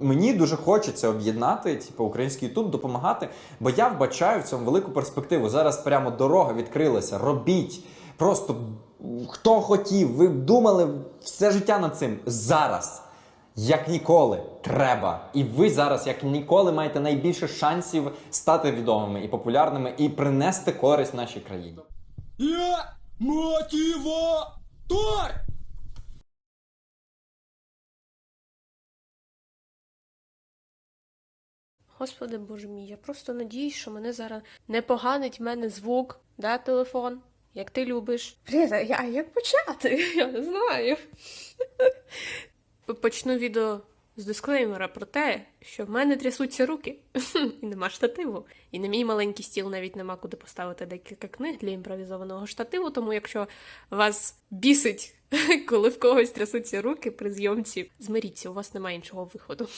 Мені дуже хочеться об'єднати типу, український Ютуб, допомагати, бо я вбачаю в цьому велику перспективу. Зараз прямо дорога відкрилася. Робіть. Просто хто хотів, ви думали все життя над цим. Зараз, як ніколи, треба. І ви зараз, як ніколи, маєте найбільше шансів стати відомими і популярними і принести користь нашій країні. Я мотиватор! Господи боже мій, я просто надіюсь, що мене зараз не поганить мене звук, да, телефон, як ти любиш. Блін, а я як почати? Я не знаю. Почну відео з дисклеймера про те, що в мене трясуться руки, і нема штативу. І на мій маленький стіл навіть нема куди поставити декілька книг для імпровізованого штативу. Тому якщо вас бісить, коли в когось трясуться руки при зйомці, змиріться, у вас немає іншого виходу.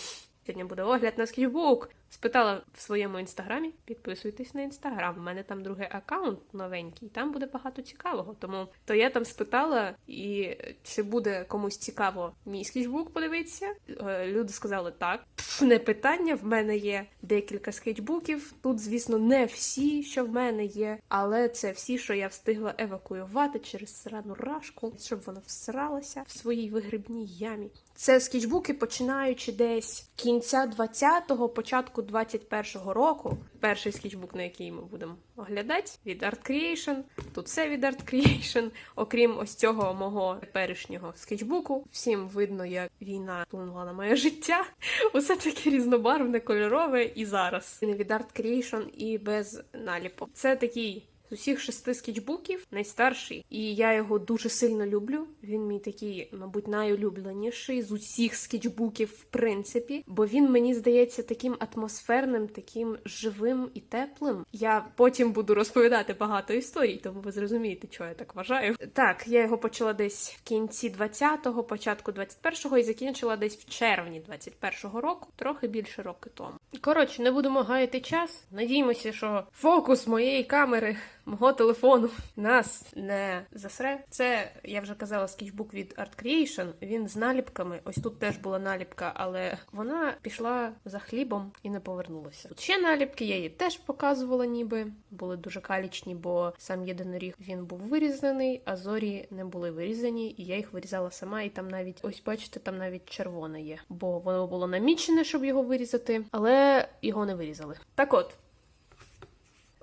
Сьогодні буде огляд на скетчбук. Спитала в своєму інстаграмі. Підписуйтесь на інстаграм. У мене там другий аккаунт новенький, там буде багато цікавого. Тому то я там спитала, і чи буде комусь цікаво мій скетчбук подивитися. Е, Люди сказали так. Не питання. В мене є декілька скетчбуків. Тут, звісно, не всі, що в мене є, але це всі, що я встигла евакуювати через срану рашку, щоб вона всралася в своїй вигрібній ямі. Це скетчбуки, починаючи десь кінця 20-го, початку 21-го року. Перший скетчбук, на який ми будемо оглядати, від Art Creation. Тут все від Art Creation. Окрім ось цього мого теперішнього скетчбуку. Всім видно, як війна вплинула на моє життя. Усе таке різнобарвне, кольорове і зараз. Не від Art Creation і без наліпу. Це такий з усіх шести скетчбуків найстарший, і я його дуже сильно люблю. Він мій такий, мабуть, найулюбленіший з усіх скетчбуків, в принципі, бо він мені здається таким атмосферним, таким живим і теплим. Я потім буду розповідати багато історій, тому ви зрозумієте, чого я так вважаю. Так, я його почала десь в кінці 20-го, початку 21-го і закінчила десь в червні 21-го року, трохи більше роки тому. Коротше, не будемо гаяти час. Надіємося, що фокус моєї камери, мого телефону нас не засре. Це я вже казала скетчбук від Art Creation. Він з наліпками. Ось тут теж була наліпка, але вона пішла за хлібом і не повернулася. Тут ще наліпки, я її теж показувала, ніби були дуже калічні, бо сам єдиноріг він був вирізаний, а зорі не були вирізані, і я їх вирізала сама. І там навіть ось бачите, там навіть червоне є, бо воно було намічене, щоб його вирізати, але його не вирізали. Так от.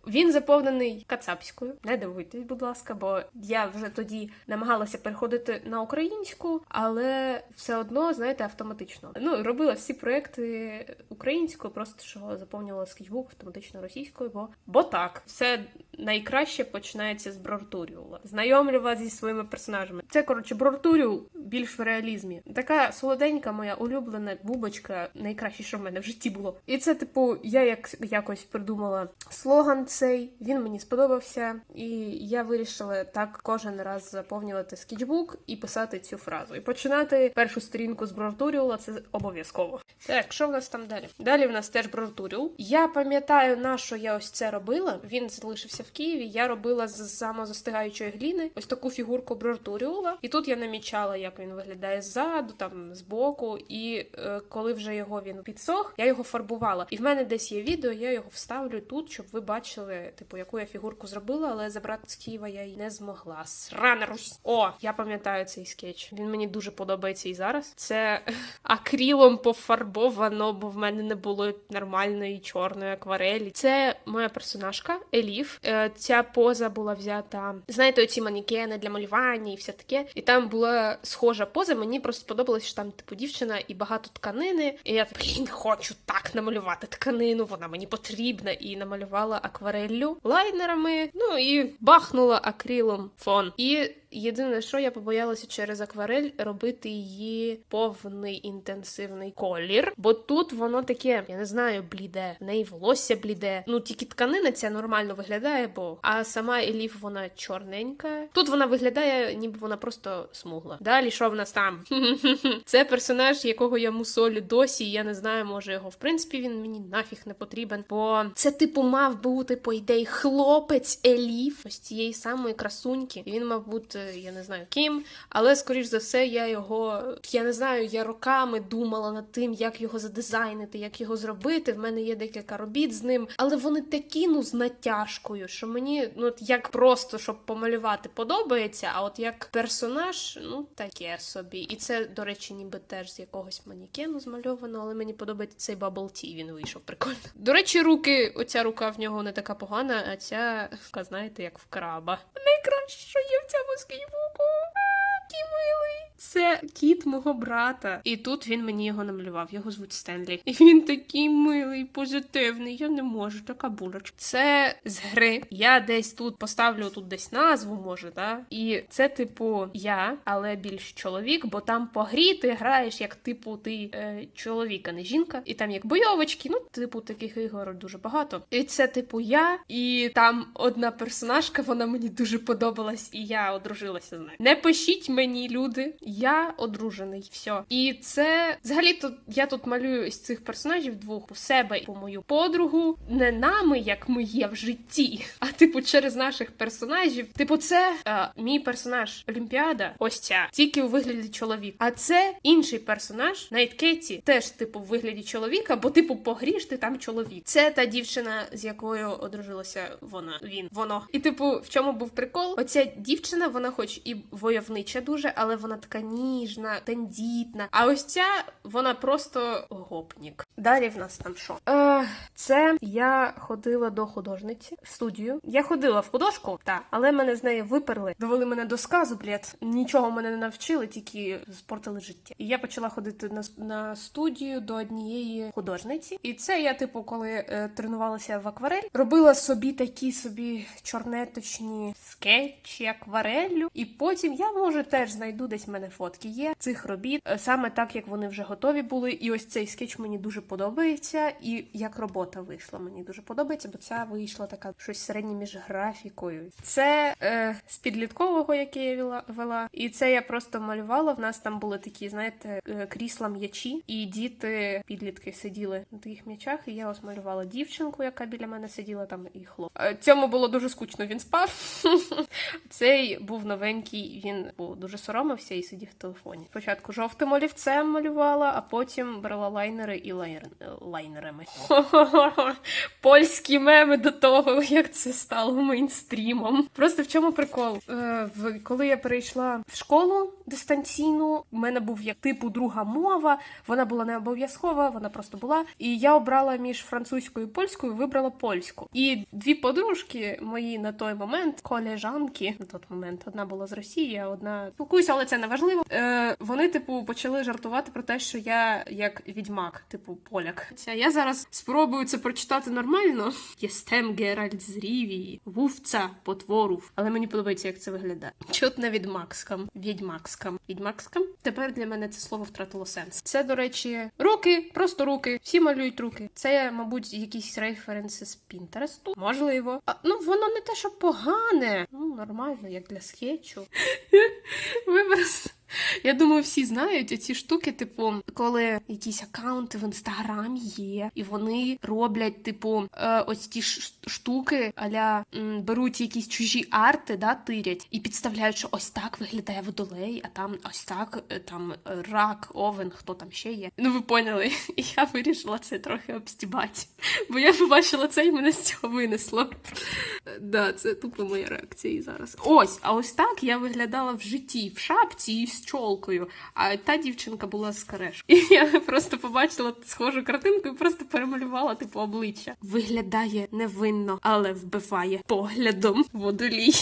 Він заповнений кацапською. Не дивуйтесь, будь ласка, бо я вже тоді намагалася переходити на українську, але все одно, знаєте, автоматично. Ну, робила всі проекти українською, просто що заповнювала скетчбук автоматично російською, бо бо так, все найкраще починається з Брортуріула. Знайомлю вас зі своїми персонажами. Це коротше Брортуріул більш в реалізмі. Така солоденька моя улюблена бубочка, найкраще, що в мене в житті було. І це, типу, я як якось придумала слоган цей. Він мені сподобався, і я вирішила так кожен раз заповнювати скетчбук і писати цю фразу. І починати першу сторінку з Брортуріула це обов'язково. Так, що в нас там далі? Далі в нас теж Брортуріул. Я пам'ятаю, на що я ось це робила. Він залишився в Києві. Я робила з самозастигаючої гліни ось таку фігурку Брортуріула. І тут я намічала, як він виглядає ззаду, там збоку. І е, коли вже його він підсох, я його фарбувала. І в мене десь є відео, я його вставлю тут, щоб ви бачили, типу, яку я фігурку зробила, але забрати з Києва я її не змогла. Срана Русь! О, я пам'ятаю цей скетч. Він мені дуже подобається і зараз. Це акрилом пофарбовано, бо в мене не було нормальної чорної акварелі. Це моя персонажка Еліф. Е, Ця поза була взята. Знаєте, оці манекени для малювання і все таке. І там була схожа поза. Мені просто сподобалось, що там типу дівчина і багато тканини. І я блін, хочу так намалювати тканину. Вона мені потрібна. І намалювала аквареллю лайнерами. Ну і бахнула акрилом фон. І єдине, що я побоялася через акварель робити її повний інтенсивний колір, бо тут воно таке, я не знаю, бліде. В неї волосся бліде. Ну тільки тканина ця нормально виглядає, бо а сама Еліф вона чорненька. Тут вона виглядає, ніби вона просто смугла. Далі що в нас там? Це персонаж, якого я мусолю досі. Я не знаю, може його в принципі він мені нафіг не потрібен. Бо це типу мав бути по ідеї хлопець Еліф, ось цієї самої красуньки. Він мав бути я не знаю ким, але скоріш за все, я його я не знаю, я роками думала над тим, як його задизайнити, як його зробити. В мене є декілька робіт з ним, але вони такі ну з натяжкою, що мені ну як просто щоб помалювати подобається. А от як персонаж, ну таке собі. І це, до речі, ніби теж з якогось манікену змальовано, але мені подобається цей Bubble Tea, він вийшов прикольно. До речі, руки, оця рука в нього не така погана, а ця, знаєте, як в краба. Найкраще, що є в цьому скейбуку. А, який милий. Це кіт мого брата. І тут він мені його намалював. Його звуть Стенлі. І він такий милий, позитивний. Я не можу, така булочка. Це з гри. Я десь тут поставлю тут десь назву, може, да? І це, типу, я, але більш чоловік, бо там по грі ти граєш як типу ти е, чоловік, а не жінка. І там як бойовочки, ну, типу, таких ігор дуже багато. І це, типу, я, і там одна персонажка, вона мені дуже подобалась, і я одружилася з нею. Не пишіть мені, люди. Я одружений, все. І це взагалі то я тут малюю із цих персонажів двох у себе і по мою подругу. Не нами, як ми є в житті, а типу через наших персонажів. Типу, це е, мій персонаж Олімпіада, ось ця, тільки у вигляді чоловіка. А це інший персонаж Найткеті, теж типу в вигляді чоловіка, бо типу по грі ж ти там чоловік. Це та дівчина, з якою одружилася вона. Він воно. І типу, в чому був прикол? Оця дівчина, вона, хоч і войовнича дуже, але вона така ніжна, тендітна. А ось ця вона просто гопнік. Далі в нас там що? Е, це я ходила до художниці в студію. Я ходила в художку, та але мене з неї виперли, довели мене до сказу, блядь. Нічого мене не навчили, тільки спортили життя. І я почала ходити на, на студію до однієї художниці. І це я, типу, коли е, тренувалася в акварель, робила собі такі собі чорнеточні скетчі аквареллю. І потім я може теж знайду десь в мене фотки є цих робіт, е, саме так як вони вже готові були. І ось цей скетч мені дуже подобається. І як робота вийшла, мені дуже подобається, бо ця вийшла така щось середнє між графікою. Це е, з підліткового, яке я вела. І це я просто малювала. В нас там були такі, знаєте, е, крісла м'ячі, і діти, підлітки сиділи на таких м'ячах. І я ось малювала дівчинку, яка біля мене сиділа там, і хлоп. Е, Цьому було дуже скучно. Він спав. Цей був новенький. Він був дуже соромився і сидів в телефоні. Спочатку жовтим олівцем малювала, а потім брала лайнери і лайнер... лайнерами. Польські меми до того, як це стало мейнстрімом. Просто в чому прикол? Е, в, коли я перейшла в школу дистанційну, у мене був як типу друга мова, вона була не обов'язкова, вона просто була. І я обрала між французькою і польською, вибрала польську. І дві подружки мої на той момент, колежанки на той момент, одна була з Росії, а одна спілкуюся, але це не важливо. Е, вони, типу, почали жартувати про те, що я як відьмак, типу поляк. Я зараз спробую це прочитати нормально. Єстем Геральт з Рівії, вувця потворув. Але мені подобається, як це виглядає. Чутно відьмакскам, відьмакскам, відьмакскам. Тепер для мене це слово втратило сенс. Це, до речі, руки, просто руки. Всі малюють руки. Це, мабуть, якісь референси з Пінтересту. Можливо. А, ну воно не те, що погане. Ну, нормально, як для скетчу. Ви просто. Я думаю, всі знають оці штуки, типу, коли якісь аккаунти в інстаграмі є, і вони роблять, типу, е, ось ті штуки, аля беруть якісь чужі арти, да, тирять, і підставляють, що ось так виглядає водолей, а там ось так, е, там е, рак, овен, хто там ще є. Ну ви поняли, і я вирішила це трохи обстібати. Бо я побачила це і мене з цього винесло. Да, це тупо моя реакція і зараз. Ось, а ось так я виглядала в житті, в шапці і з чолкою. А та дівчинка була з кареш. І я просто побачила схожу картинку і просто перемалювала типу обличчя. Виглядає невинно, але вбиває поглядом водолій.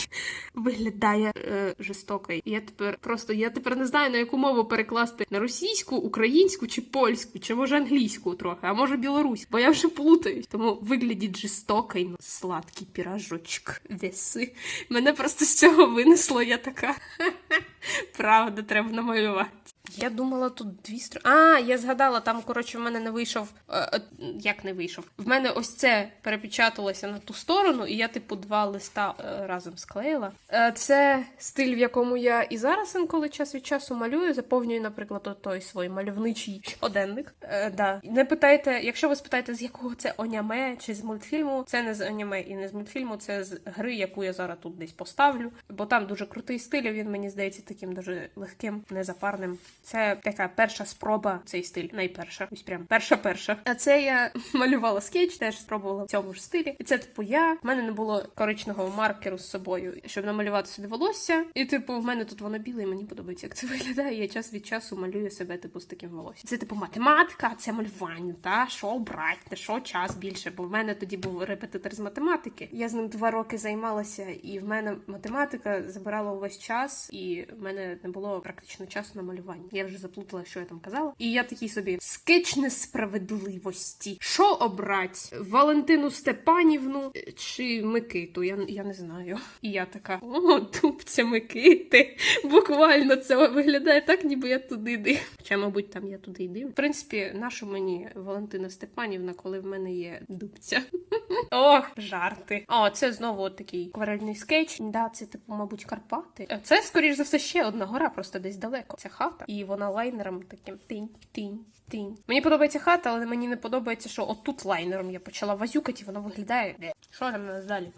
Виглядає е, жорстоко. І Я тепер просто я тепер не знаю на яку мову перекласти на російську, українську чи польську, чи може англійську трохи, а може білорусь, бо я вже плутаюсь. Тому виглядить жорстоко і ну, сладкий піражочок. Веси. Мене просто з цього винесло. Я така. Правда, треба намалювати. Я думала, тут дві сторони. А, я згадала, там, коротше, в мене не вийшов. е, е, як не вийшов? В мене ось це перепечаталося на ту сторону, і я, типу, два листа е, разом склеїла. Це стиль, в якому я і зараз інколи час від часу малюю. Заповнюю, наприклад, той свій мальовничий щоденник. Е, да. Не питайте, якщо ви спитаєте, з якого це оняме чи з мультфільму, це не з аніме і не з мультфільму, це з гри, яку я зараз тут десь поставлю. Бо там дуже крутий стиль, він мені здається таким дуже легким, незапарним. Це така перша спроба цей стиль. Найперша. Ось прям перша перша. А це я малювала скетч, теж спробувала в цьому ж стилі. І це типу я. В мене не було коричневого маркеру з собою, щоб намалювати собі волосся. І типу, в мене тут воно біле, і мені подобається, як це виглядає. Я час від часу малюю себе типу з таким волоссям. Це типу математика, це малювання. Та що обрати, на що час більше? Бо в мене тоді був репетитор з математики. Я з ним два роки займалася, і в мене математика забирала увесь час, і в мене не було практично часу на малювання. Я вже заплутала, що я там казала. І я такий собі скетч несправедливості. Що обрать? Валентину Степанівну чи Микиту? Я, я не знаю. І я така: о, тупця Микити. Буквально це виглядає так, ніби я туди див. Хоча, мабуть, там я туди йду. В принципі, нашу мені Валентина Степанівна, коли в мене є дубця. Ох, жарти. О, це знову такий акварельний скетч. Да, це типу, мабуть, Карпати. Це, скоріш за все, ще одна гора, просто десь далеко. Ця хата, і вона лайнером таким тинь, тинь. Тинь. Мені подобається хата, але мені не подобається, що отут лайнером я почала вазюкати, і воно виглядає. Що там у нас далі?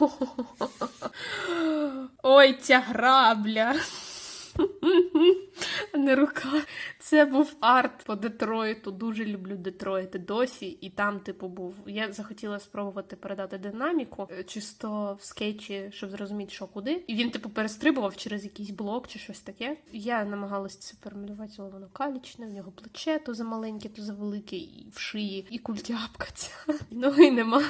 Ой, ця грабля. Не рука. Це був арт по Детройту. Дуже люблю Детройт досі. І там, типу, був. Я захотіла спробувати передати динаміку е, чисто в скетчі, щоб зрозуміти, що куди. І він, типу, перестрибував через якийсь блок чи щось таке. Я намагалась це перемалювати, але воно калічне, в нього плече то замаленьке, то завелике, і в шиї, і культяпка ця. Ноги нема.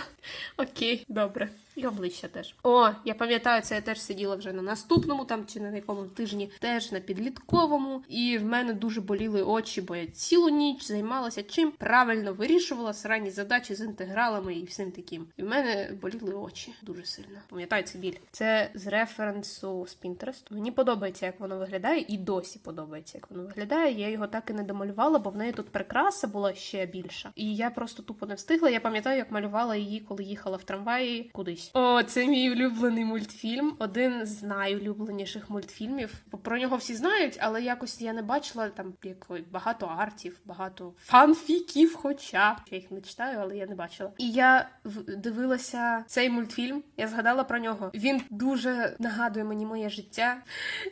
Окей, добре. І обличчя теж. О, я пам'ятаю, це я теж сиділа вже на наступному там чи на якому тижні, теж на підлітковому. І в мене дуже боліли очі, бо я цілу ніч займалася чим правильно вирішувала сранні задачі з інтегралами і всім таким. І в мене боліли очі дуже сильно. Пам'ятаю це біль. Це з референсу з Pinterest. Мені подобається, як воно виглядає, і досі подобається, як воно виглядає. Я його так і не домалювала, бо в неї тут прикраса була ще більша. І я просто тупо не встигла. Я пам'ятаю, як малювала її, коли їхала в трамваї кудись. О, це мій улюблений мультфільм. Один з найулюбленіших мультфільмів. Про нього всі знають, але якось я не бачила там якої багато артів, багато фанфіків, хоча я їх не читаю, але я не бачила. І я дивилася цей мультфільм. Я згадала про нього. Він дуже нагадує мені моє життя.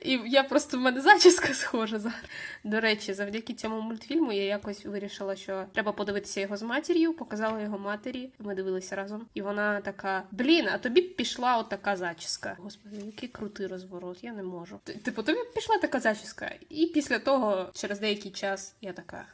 І я просто в мене зачіска схожа зараз. До речі, завдяки цьому мультфільму я якось вирішила, що треба подивитися його з матір'ю, показала його матері. Ми дивилися разом. І вона така: Блін, а тобі пішла отака зачіска. Господи, який крутий розворот, я не можу. Типу, тобі пішла така зачіска. І після того, через деякий час, я така.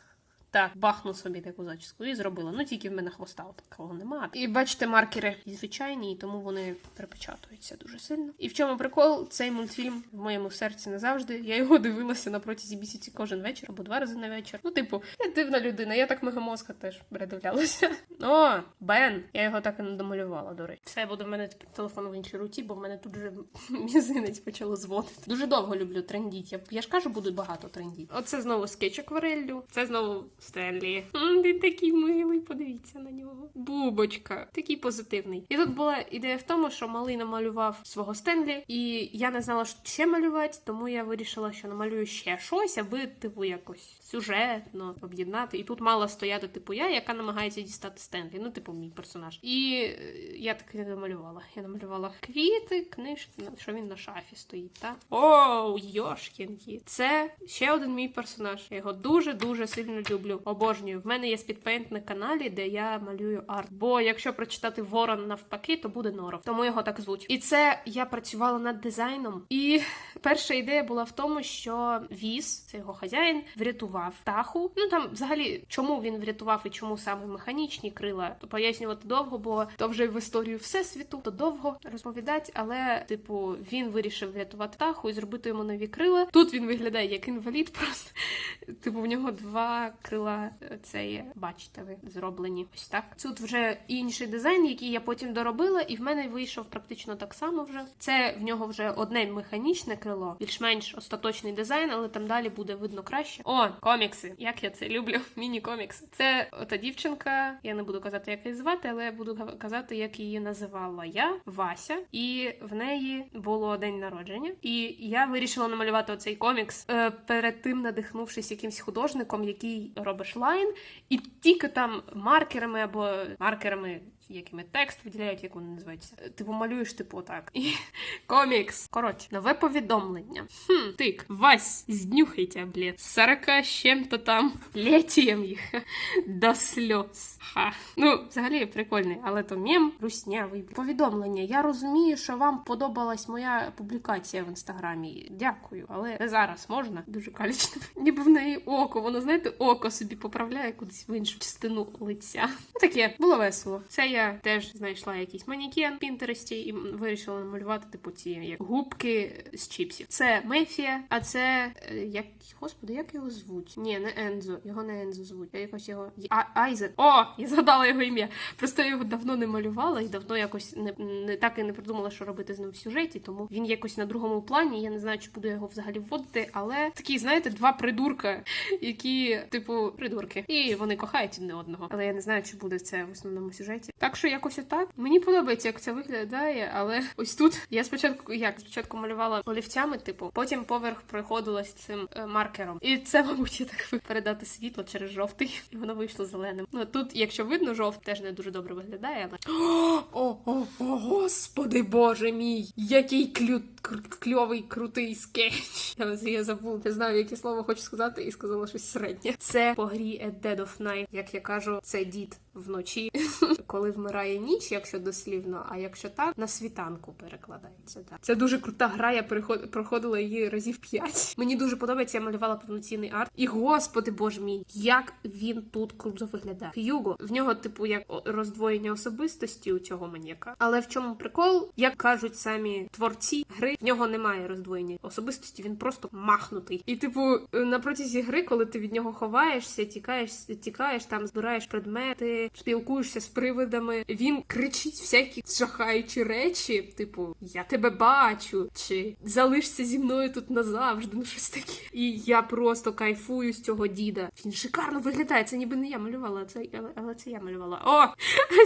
Так, бахну собі таку зачіску і зробила. Ну тільки в мене хвоста такого нема. І бачите, маркери звичайні, і тому вони перепечатуються дуже сильно. І в чому прикол? Цей мультфільм в моєму серці назавжди. Я його дивилася на протязі місяці кожен вечір або два рази на вечір. Ну, типу, я дивна людина. Я так мегамозка теж передивлялася. О, Бен! Я його так і не домалювала, до речі. Це буде в мене тепер телефон в іншій руці, бо в мене тут вже мізинець почало зводити. Дуже довго люблю трендіть. Я, я ж кажу, буду багато трендіть. Оце знову скетч аквареллю. Це знову Стенлі. Він такий милий, подивіться на нього. Бубочка, такий позитивний. І тут була ідея в тому, що малий намалював свого Стенлі, і я не знала, що ще малювати, тому я вирішила, що намалюю ще щось, аби, типу, якось сюжетно об'єднати. І тут мала стояти, типу, я, яка намагається дістати Стенлі. Ну, типу, мій персонаж. І е, я так не намалювала. Я намалювала квіти, книжки, що він на шафі стоїть, так? Оу, Йошкінки. Це ще один мій персонаж. Я його дуже-дуже сильно люблю. Обожнюю. В мене є спідпейнт на каналі, де я малюю арт. Бо якщо прочитати ворон навпаки, то буде норов. Тому його так звуть. І це я працювала над дизайном. І перша ідея була в тому, що віз, це його хазяїн, врятував птаху. Ну там взагалі, чому він врятував і чому саме механічні крила, то пояснювати довго, бо то вже в історію всесвіту, то довго розповідати, але типу він вирішив врятувати птаху і зробити йому нові крила. Тут він виглядає як інвалід, просто типу в нього два крила. Крила е, це є, бачите ви, зроблені ось так. Тут вже інший дизайн, який я потім доробила, і в мене вийшов практично так само вже. Це в нього вже одне механічне крило, більш-менш остаточний дизайн, але там далі буде видно краще. О, комікси! Як я це люблю! Міні-комікси. Це ота дівчинка. Я не буду казати, як її звати, але я буду казати, як її називала я, Вася, і в неї було день народження. І я вирішила намалювати оцей комікс е, перед тим, надихнувшись якимсь художником, який робиш лайн, і тільки там маркерами або маркерами. Якими текст виділяють, як вони називаються. Е, Типу малюєш, типу, так. І комікс. Коротше, нове повідомлення. Хм, тик, Вась, знюхайте, блядь. 40 з чим-то там летієм їх до сльоз. Ха. Ну, взагалі прикольний, але то мем руснявий. Повідомлення. Я розумію, що вам подобалась моя публікація в інстаграмі. Дякую, але не зараз можна. Дуже калічно. Ніби в неї око. Воно, знаєте, око собі поправляє кудись в іншу частину лиця. Ну, Таке було весело. Це я теж знайшла якийсь манікен в Пінтересті і вирішила намалювати типу ці як губки з чіпсів. Це Мефія, а це е, як господи, як його звуть? Ні, не Ензо. Його не Ензо звуть. Я якось його а, Айзек. О, я згадала його ім'я. Просто я його давно не малювала і давно якось не, не так і не придумала, що робити з ним в сюжеті. Тому він якось на другому плані. Я не знаю, чи буду його взагалі вводити, але такі, знаєте, два придурка, які, типу, придурки, і вони кохають одне одного. Але я не знаю, чи буде це в основному сюжеті. Так що якось отак. Мені подобається, як це виглядає, але ось тут я спочатку як спочатку малювала олівцями, типу, потім поверх проходила з цим е, маркером. І це, мабуть, я так передати світло через жовтий, і воно вийшло зеленим. Ну тут, якщо видно, жовт теж не дуже добре виглядає, але о, о, о, господи боже мій, який клю... кльовий крутий скетч. Я, я забув, не знаю, яке слово хочу сказати, і сказала щось середнє. Це по грі Dead of Night. Як я кажу, це дід вночі, коли вмирає ніч, якщо дослівно, а якщо так, на світанку перекладається. Так. Це дуже крута гра, я проходила її разів п'ять. Мені дуже подобається, я малювала повноцінний арт. І господи боже мій, як він тут круто виглядає. Х'юго, в нього, типу, як роздвоєння особистості у цього маніяка. Але в чому прикол, як кажуть самі творці гри, в нього немає роздвоєння особистості, він просто махнутий. І, типу, на протязі гри, коли ти від нього ховаєшся, тікаєш, тікаєш, там збираєш предмети, спілкуєшся з привидами. Він кричить всякі жахаючі речі, типу, я тебе бачу, чи залишся зі мною тут назавжди, ну щось таке. І я просто кайфую з цього діда. Він шикарно виглядає. Це ніби не я малювала, це але, але це я малювала. О,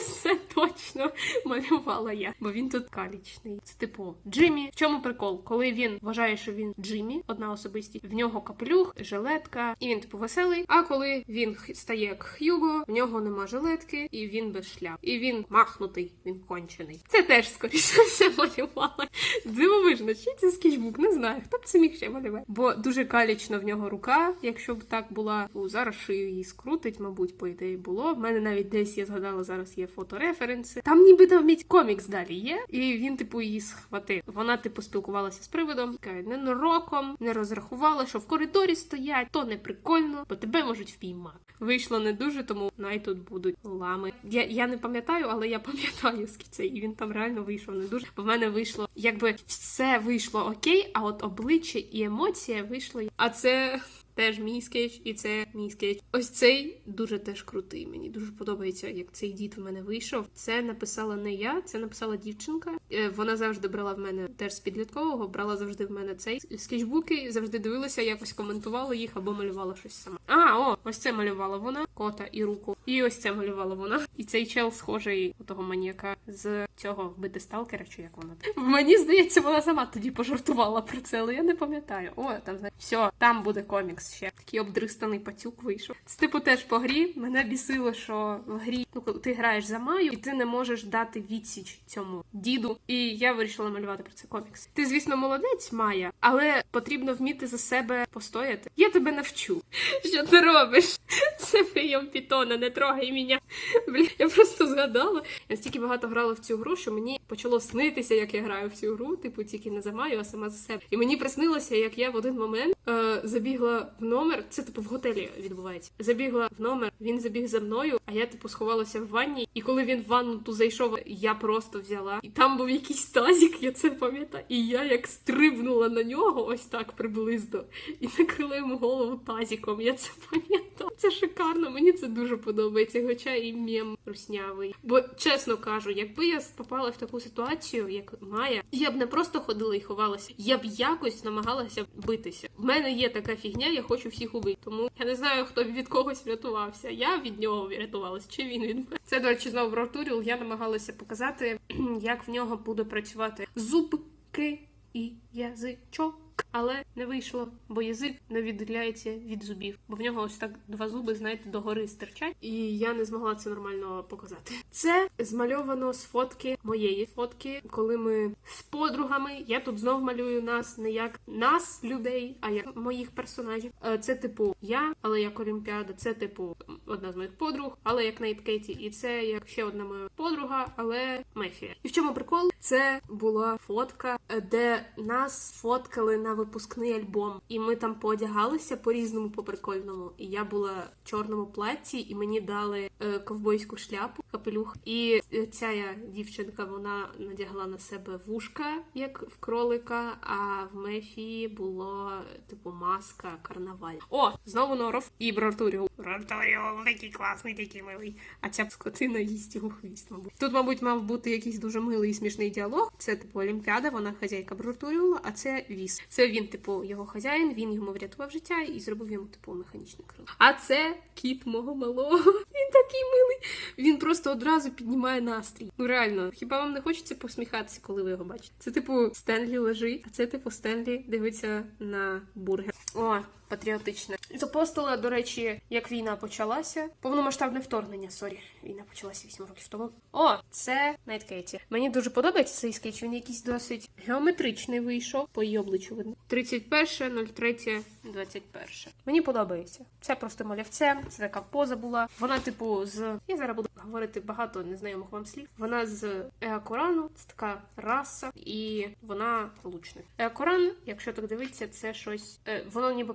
це точно малювала я, бо він тут калічний. Це типу Джиммі. В чому прикол? Коли він вважає, що він Джиммі, одна особистість, в нього капелюх, жилетка, і він типу веселий. А коли він стає як Х'юго, в нього нема жилетки, і він без шляп. І він махнутий, він кончений. Це теж скоріше все малювала. Дивовижно, чи це скетчбук? Не знаю. Хто б це міг ще малювати? Бо дуже калічно в нього рука, якщо б так була. У зараз шию її скрутить, мабуть, по ідеї було. В мене навіть десь я згадала, зараз є фотореференси. Там ніби там комікс далі є, і він, типу, її схватив. Вона, типу, спілкувалася з привидом, каже, ненароком, не розрахувала, що в коридорі стоять, то не прикольно, бо тебе можуть впіймати. Вийшло не дуже, тому най тут будуть лами. Я, я не пам'ятаю, але я пам'ятаю скільки і він там реально вийшов не дуже. Бо в мене вийшло, якби все вийшло окей, а от обличчя і емоція вийшло. А це. Теж мій скетч, і це мій скетч. Ось цей дуже теж крутий. Мені дуже подобається, як цей дід в мене вийшов. Це написала не я, це написала дівчинка. Е, Вона завжди брала в мене теж з підліткового, брала завжди в мене цей скетчбуки, завжди дивилася, якось коментувала їх або малювала щось сама. А, о, ось це малювала вона, кота і руку. І ось це малювала вона. І цей чел схожий у того маніяка з цього вбити сталкера, чи як вона. Мені здається, вона сама тоді пожартувала про це, але я не пам'ятаю. О, там знаєш, все, там буде комікс ще. Такий обдристаний пацюк вийшов. Це типу теж по грі. Мене бісило, що в грі, ну ти граєш за Маю, і ти не можеш дати відсіч цьому діду. І я вирішила малювати про це комікс. Ти, звісно, молодець, Майя, але потрібно вміти за себе постояти. Я тебе навчу. Що ти робиш? Це прийом пітона, не трогай мене. Блін, я просто згадала. Я настільки багато грала в цю гру, що мені почало снитися, як я граю в цю гру, типу тільки не за Маю, а сама за себе. І мені приснилося, як я в один момент е, забігла в номер. Це типу в готелі відбувається. Забігла в номер, він забіг за мною, а я типу сховалася в ванні. І коли він в ванну ту зайшов, я просто взяла. І там був якийсь тазик, я це пам'ятаю. І я як стрибнула на нього, ось так приблизно, і накрила йому голову тазиком. Я це пам'ятаю. Це шикарно. Мені це дуже подобається. Хоча і мєм руснявий. Бо чесно кажу, якби я попала в таку ситуацію, як Майя, я б не просто ходила і ховалася, я б якось намагалася битися. В мене є така фігня, я хочу всіх убити. Тому я не знаю, хто від когось врятувався. Я від нього врятувалась, чи він від мене. Це, до речі, знову Ротуріл. Я намагалася показати, як в нього буде працювати зубки і язичок. Але не вийшло, бо язик не відділяється від зубів, бо в нього ось так два зуби, знаєте, догори стирчать, і я не змогла це нормально показати. Це змальовано з фотки моєї фотки, коли ми з подругами. Я тут знов малюю нас не як нас, людей, а як моїх персонажів. Е, Це типу я, але як Олімпіада. Це типу одна з моїх подруг, але як Найт Кеті. І це як ще одна моя подруга, але Мефія. І в чому прикол? Це була фотка, е, де нас фоткали на випускний альбом, і ми там поодягалися по різному, по прикольному. І я була в чорному платці, і мені дали е, ковбойську шляпу, капелюх. І е, ця дівчинка вона надягла на себе вушка, як в кролика. А в Мефії було типу маска карнаваль. О, знову Норов і Брартуріул. Брартуріул, такий класний, такий милий. А ця скотина їсть його хвіст, мабуть. Тут, мабуть, мав бути якийсь дуже милий і смішний діалог. Це типу Олімпіада, вона хазяйка Брартуріула, а це Віс. Це він, типу, його хазяїн, він йому врятував життя і зробив йому типу механічне крило. А це кіт мого малого. Він такий милий. Він просто одразу піднімає настрій. Ну реально, хіба вам не хочеться посміхатися, коли ви його бачите? Це типу Стенлі лежить, а це типу Стенлі дивиться на бургер. О, патріотичне. Запостила, до речі, як війна почалася. Повномасштабне вторгнення. Сорі, війна почалася 8 років тому. О, це Найт Кейті. Мені дуже подобається цей скетч. Він якийсь досить геометричний вийшов. По її обличчю видно. 31.03.21. Мені подобається. Це просто малявце, це така поза була. Вона, типу, з. Я зараз буду говорити багато незнайомих вам слів. Вона з Еакорану, це така раса, і вона лучник. Еакоран, якщо так дивитися, це щось. е, Воно ніби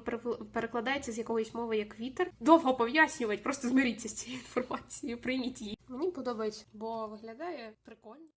перекладається з якоїсь мови як вітер. Довго пояснювати, просто змиріться з цією інформацією, прийміть її. Мені подобається, бо виглядає прикольно.